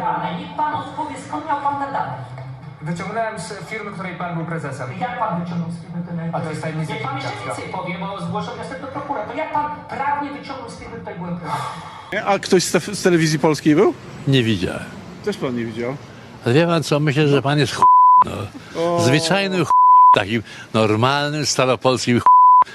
dane. Niech pan odpowie, skąd miał pan te dane? Wyciągnąłem z firmy, której pan był prezesem. Jak pan wyciągnął z firmy ten A to jest tajemnica Niech pan jeszcze więcej powie, bo zgłoszę wniosek do prokuratora. Jak pan prawnie wyciągnął z firmy, której byłem prezesem? A ktoś z, te- z telewizji polskiej był? Nie widziałem. Też pan nie widział. Wie pan co, myślę, że pan jest ch... no. Zwyczajnym ch... takim normalnym, staropolskim ch...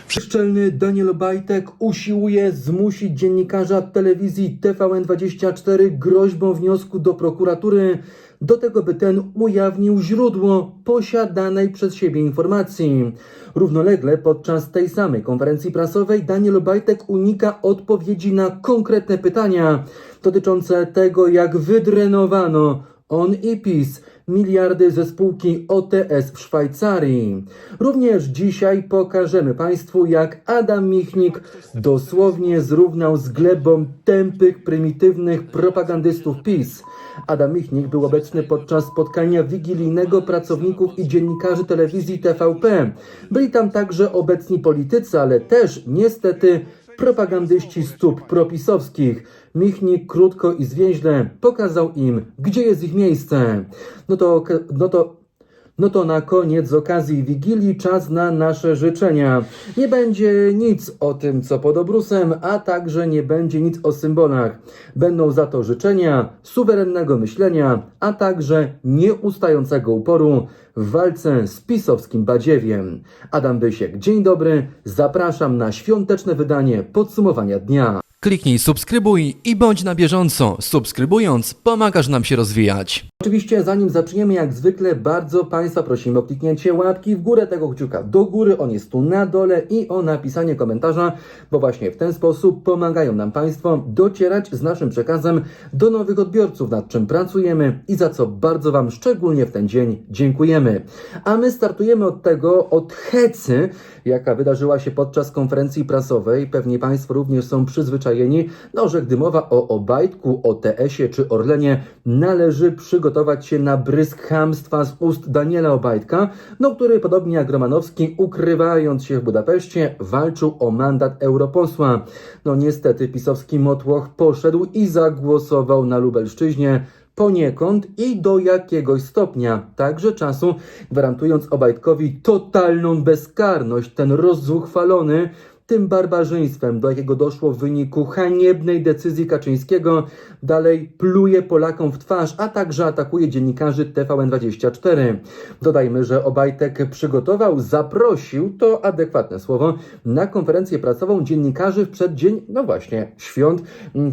Szczelny Daniel Obajtek usiłuje zmusić dziennikarza telewizji TVN24 groźbą wniosku do prokuratury do tego, by ten ujawnił źródło posiadanej przez siebie informacji. Równolegle podczas tej samej konferencji prasowej Daniel Obajtek unika odpowiedzi na konkretne pytania dotyczące tego, jak wydrenowano on i PiS miliardy ze spółki OTS w Szwajcarii. Również dzisiaj pokażemy Państwu, jak Adam Michnik dosłownie zrównał z glebą tępych, prymitywnych propagandystów PiS. Adam Michnik był obecny podczas spotkania wigilijnego pracowników i dziennikarzy telewizji TVP. Byli tam także obecni politycy, ale też niestety propagandyści stóp propisowskich. Michnik krótko i zwięźle pokazał im, gdzie jest ich miejsce. No to, no to no to na koniec z okazji Wigilii czas na nasze życzenia. Nie będzie nic o tym, co pod obrusem, a także nie będzie nic o symbolach. Będą za to życzenia suwerennego myślenia, a także nieustającego uporu w walce z pisowskim badziewiem. Adam Bysiek, dzień dobry, zapraszam na świąteczne wydanie podsumowania dnia. Kliknij subskrybuj i bądź na bieżąco. Subskrybując, pomagasz nam się rozwijać. Oczywiście, zanim zaczniemy, jak zwykle, bardzo Państwa prosimy o kliknięcie łapki w górę tego kciuka do góry, on jest tu na dole i o napisanie komentarza, bo właśnie w ten sposób pomagają nam Państwo docierać z naszym przekazem do nowych odbiorców, nad czym pracujemy i za co bardzo Wam szczególnie w ten dzień dziękujemy. A my startujemy od tego, od hecy, jaka wydarzyła się podczas konferencji prasowej. Pewnie Państwo również są przyzwyczajeni, no, że gdy mowa o Obajtku, o TS-ie czy Orlenie, należy przygotować się na brysk chamstwa z ust Daniela Obajtka, no, który podobnie jak Romanowski, ukrywając się w Budapeszcie, walczył o mandat europosła. No niestety pisowski motłoch poszedł i zagłosował na Lubelszczyźnie poniekąd i do jakiegoś stopnia, także czasu, gwarantując Obajtkowi totalną bezkarność, ten rozzuchwalony tym barbarzyństwem, do jakiego doszło w wyniku haniebnej decyzji Kaczyńskiego, dalej pluje Polakom w twarz, a także atakuje dziennikarzy TVN24. Dodajmy, że Obajtek przygotował, zaprosił, to adekwatne słowo, na konferencję prasową dziennikarzy w przeddzień, no właśnie, świąt,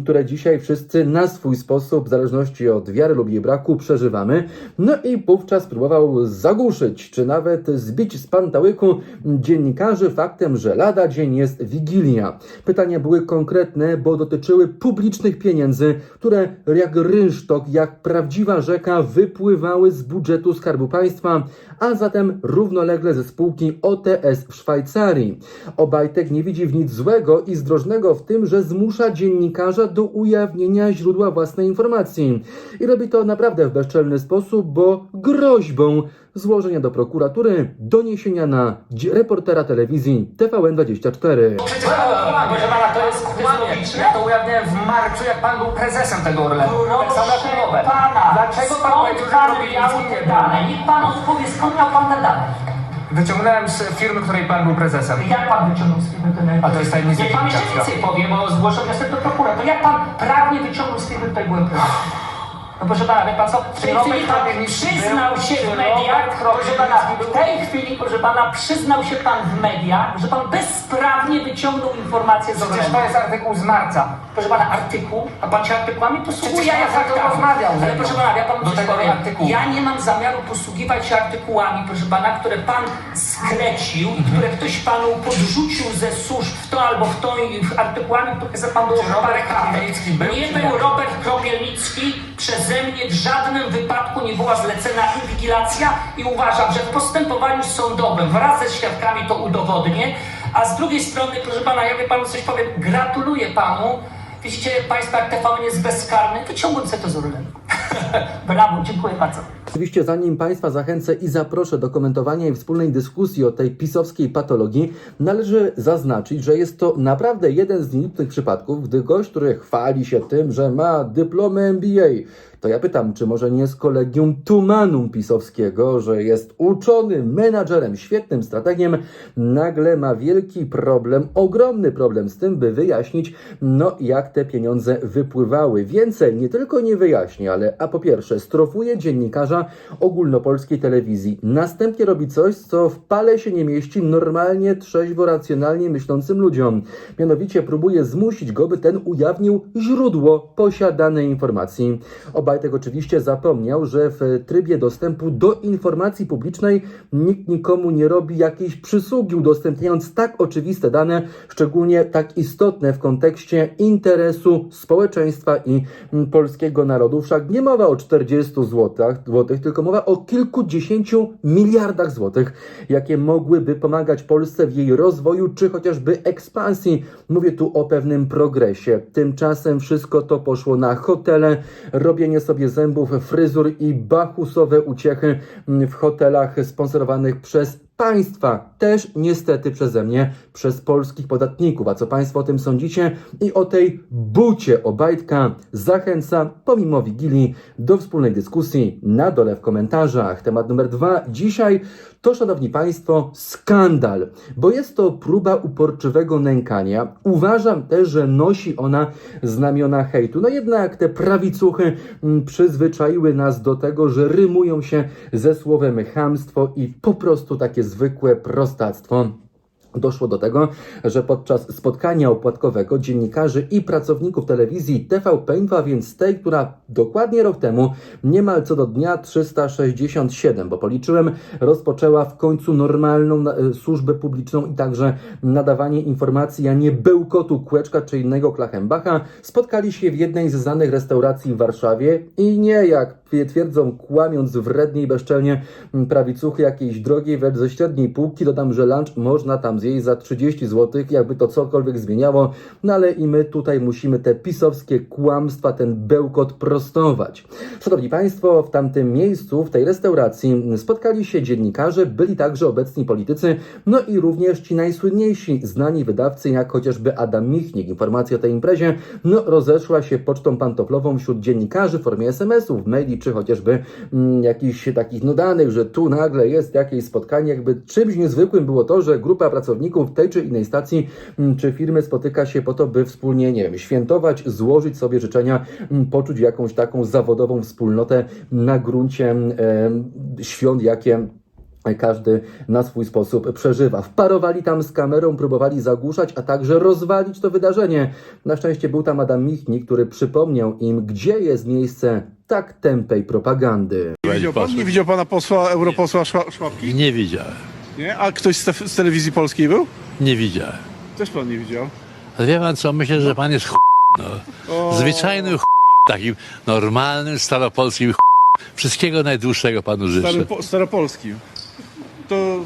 które dzisiaj wszyscy na swój sposób, w zależności od wiary lub jej braku, przeżywamy. No i wówczas próbował zagłuszyć, czy nawet zbić z pantałyku dziennikarzy faktem, że lada dzień jest Wigilia. Pytania były konkretne, bo dotyczyły publicznych pieniędzy, które jak rynsztok, jak prawdziwa rzeka wypływały z budżetu Skarbu Państwa, a zatem równolegle ze spółki OTS w Szwajcarii. Obajtek nie widzi w nic złego i zdrożnego w tym, że zmusza dziennikarza do ujawnienia źródła własnej informacji. I robi to naprawdę w bezczelny sposób, bo groźbą złożenia do prokuratury doniesienia na reportera telewizji TVN24. Przecież proszę pana, to jest kłamie. Ja to ujawniałem w marcu, jak pan był prezesem tego Orlenu. Tak samo jak pana, Dlaczego pan powiedział, że pan miał te nie dane? Niech pan odpowie, skąd miał pan te dane? Wyciągnąłem z firmy, której pan był prezesem. Jak pan wyciągnął z firmy ten A to jest tajemnica Niech pan jeszcze więcej powie, bo zgłoszę wniosek do prokuratora. Jak pan prawnie wyciągnął z firmy, której byłem prezesem? No proszę pana, wie pan co, w tej chwili pan przyznał się w mediach, proszę pana, w tej chwili, proszę pana, przyznał się pan w mediach, że pan bezprawnie wyciągnął informacje z Przecież Orlenu. to jest artykuł z marca. Proszę pana, artykuł, a pan się artykułami posługuje, Przecież ja faktami. rozmawiał Ale mną. proszę pana, ja panu coś powiem. Ja nie mam zamiaru posługiwać się artykułami, proszę pana, które pan sklecił i które ktoś panu podrzucił ze służb w to albo w to i w artykułami, które za pan Robert parę kartek. Nie był? Robert Kropielnicki, przeze mnie w żadnym wypadku nie była zlecena inwigilacja i uważam, że w postępowaniu sądowym wraz ze świadkami to udowodnię, a z drugiej strony, proszę pana, ja wie panu coś powiem, gratuluję panu. Widzicie państwo, jak TVN jest bezkarny, sobie to z Orlenu. Brawo, dziękuję bardzo. Oczywiście zanim Państwa zachęcę i zaproszę do komentowania i wspólnej dyskusji o tej pisowskiej patologii, należy zaznaczyć, że jest to naprawdę jeden z nielicznych przypadków, gdy gość, który chwali się tym, że ma dyplomę MBA, To ja pytam, czy może nie z kolegium Tumanum pisowskiego, że jest uczonym, menadżerem, świetnym strategiem, nagle ma wielki problem, ogromny problem z tym, by wyjaśnić, no jak te pieniądze wypływały. Więcej nie tylko nie wyjaśni, ale a po pierwsze strofuje dziennikarza ogólnopolskiej telewizji. Następnie robi coś, co w pale się nie mieści normalnie, trzeźwo, racjonalnie myślącym ludziom. Mianowicie próbuje zmusić go, by ten ujawnił źródło posiadanej informacji. Obajtek oczywiście zapomniał, że w trybie dostępu do informacji publicznej nikt nikomu nie robi jakiejś przysługi, udostępniając tak oczywiste dane, szczególnie tak istotne w kontekście interesu społeczeństwa i mm, polskiego narodu. Wszak nie mowa o 40 złotych, złotych, tylko mowa o kilkudziesięciu miliardach złotych, jakie mogłyby pomagać Polsce w jej rozwoju, czy chociażby ekspansji. Mówię tu o pewnym progresie. Tymczasem wszystko to poszło na hotele, robienie sobie zębów, fryzur i bachusowe uciechy w hotelach sponsorowanych przez państwa, też niestety przeze mnie, przez polskich podatników. A co Państwo o tym sądzicie? I o tej bucie Obajtka zachęcam, pomimo Wigilii, do wspólnej dyskusji na dole w komentarzach. Temat numer dwa dzisiaj to, Szanowni Państwo, skandal, bo jest to próba uporczywego nękania. Uważam też, że nosi ona znamiona hejtu. No jednak te prawicuchy mm, przyzwyczaiły nas do tego, że rymują się ze słowem chamstwo i po prostu takie zwykłe prostactwo. Doszło do tego, że podczas spotkania opłatkowego dziennikarzy i pracowników telewizji TVP Info, więc tej, która dokładnie rok temu, niemal co do dnia 367, bo policzyłem, rozpoczęła w końcu normalną e, służbę publiczną i także nadawanie informacji, a nie bełkotu Kłeczka czy innego Klachenbacha, spotkali się w jednej z znanych restauracji w Warszawie i nie jak twierdzą, kłamiąc wrednie i bezczelnie prawicuchy jakiejś drogiej, wręcz ze średniej półki, dodam, że lunch można tam zjeść za 30 zł, jakby to cokolwiek zmieniało, no ale i my tutaj musimy te pisowskie kłamstwa, ten bełkot prostować. Szanowni Państwo, w tamtym miejscu, w tej restauracji spotkali się dziennikarze, byli także obecni politycy, no i również ci najsłynniejsi, znani wydawcy, jak chociażby Adam Michnik. Informacja o tej imprezie, no rozeszła się pocztą pantoflową wśród dziennikarzy w formie SMS-ów, maili, czy chociażby mm, jakichś takich no danych, że tu nagle jest jakieś spotkanie, jakby czymś niezwykłym było to, że grupa pracowników tej czy innej stacji mm, czy firmy spotyka się po to, by wspólnie, nie wiem, świętować, złożyć sobie życzenia, mm, poczuć jakąś taką zawodową wspólnotę na gruncie em, świąt, jakie każdy na swój sposób przeżywa. Wparowali tam z kamerą, próbowali zagłuszać, a także rozwalić to wydarzenie. Na szczęście był tam Adam Michnik, który przypomniał im, gdzie jest miejsce tak tępej propagandy. Nie widział pan, nie widział pana posła, europosła Szła- Szłapki? Nie widziałem. Nie? A ktoś z, te, z telewizji polskiej był? Nie widziałem. Też pan nie widział. Ale wie pan co, myślę, że pan jest ch... no. Zwyczajnym ch... takim normalnym, staropolskim ch... Wszystkiego najdłuższego panu życzę. Stary, po, staropolskim. To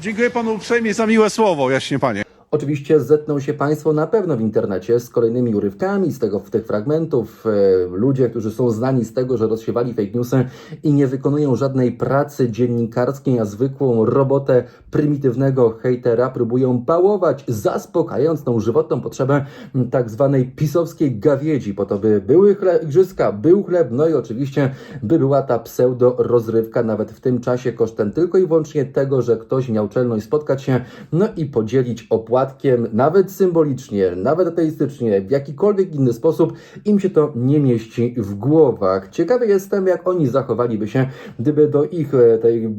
dziękuję panu uprzejmie za miłe słowo, jaśnie panie. Oczywiście zetną się Państwo na pewno w internecie z kolejnymi urywkami z tego, tych fragmentów. E, ludzie, którzy są znani z tego, że rozsiewali fake newsy i nie wykonują żadnej pracy dziennikarskiej, a zwykłą robotę prymitywnego hejtera, próbują pałować, zaspokajając tą żywotną potrzebę tak zwanej pisowskiej gawiedzi, po to by były chle- igrzyska, był chleb, no i oczywiście by była ta pseudo rozrywka, nawet w tym czasie kosztem tylko i wyłącznie tego, że ktoś miał czelność spotkać się, no i podzielić opłatkiem, nawet symbolicznie, nawet ateistycznie, w jakikolwiek inny sposób, im się to nie mieści w głowach. Ciekawy jestem, jak oni zachowaliby się, gdyby do ich e, tej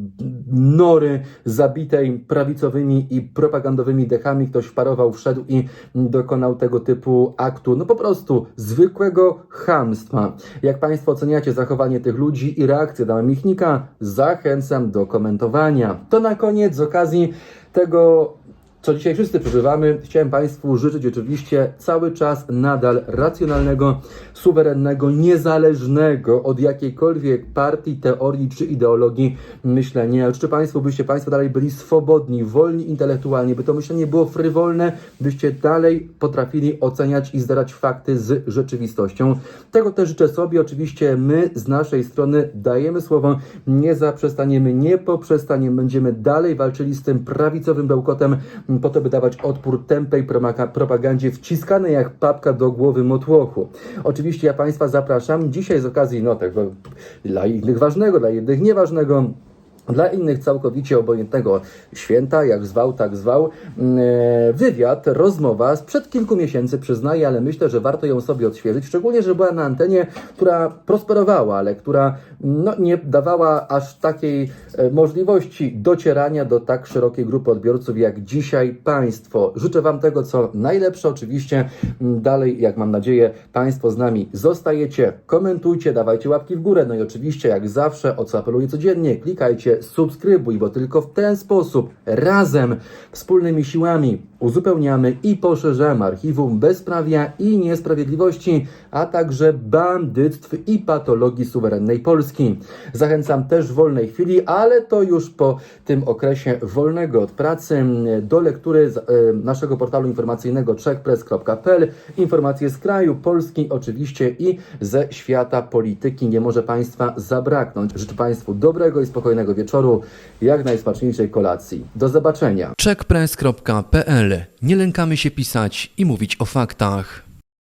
nory zabitej prawicowymi i propagandowymi dechami ktoś wparował, wszedł i dokonał tego typu aktu, no po prostu zwykłego chamstwa. Jak Państwo oceniacie zachowanie tych ludzi i reakcję Adama Michnika, zachęcam do komentowania. To na koniec z okazji tego co dzisiaj wszyscy przeżywamy, chciałem Państwu życzyć oczywiście cały czas nadal racjonalnego, suwerennego, niezależnego od jakiejkolwiek partii, teorii czy ideologii myślenia. Życzę Państwu, byście Państwo dalej byli swobodni, wolni intelektualnie, by to myślenie było frywolne, byście dalej potrafili oceniać i zderać fakty z rzeczywistością. Tego też życzę sobie. Oczywiście my z naszej strony dajemy słowo, nie zaprzestaniemy, nie poprzestaniemy, będziemy dalej walczyli z tym prawicowym bełkotem, po to, by dawać odpór tępej propagandzie wciskanej jak papka do głowy motłochu. Oczywiście ja Państwa zapraszam dzisiaj z okazji no tego dla innych ważnego, dla jednych nieważnego, dla innych całkowicie obojętnego święta, jak zwał, tak zwał. Mm, e, Wywiad, rozmowa sprzed kilku miesięcy, przyznaję, ale myślę, że warto ją sobie odświeżyć, szczególnie, że była na antenie, która prosperowała, ale która no, nie dawała aż takiej e, możliwości docierania do tak szerokiej grupy odbiorców, jak dzisiaj Państwo. Życzę Wam tego, co najlepsze, oczywiście. Mm, Dalej, jak mam nadzieję, Państwo z nami zostajecie. Komentujcie, dawajcie łapki w górę, no i oczywiście, jak zawsze, o co apeluję codziennie, klikajcie subskrybuj, bo tylko w ten sposób, razem, wspólnymi siłami uzupełniamy i poszerzamy archiwum bezprawia i niesprawiedliwości, a także bandyctw i patologii suwerennej Polski. Zachęcam też w wolnej chwili, ale to już po tym okresie wolnego od pracy, do lektury e, naszego portalu informacyjnego czechpress.pl. Informacje z kraju, Polski oczywiście i ze świata polityki nie może Państwa zabraknąć. Życzę Państwu dobrego i spokojnego wieczoru, jak najsmaczniejszej kolacji. Do zobaczenia. Nie lękamy się pisać i mówić o faktach.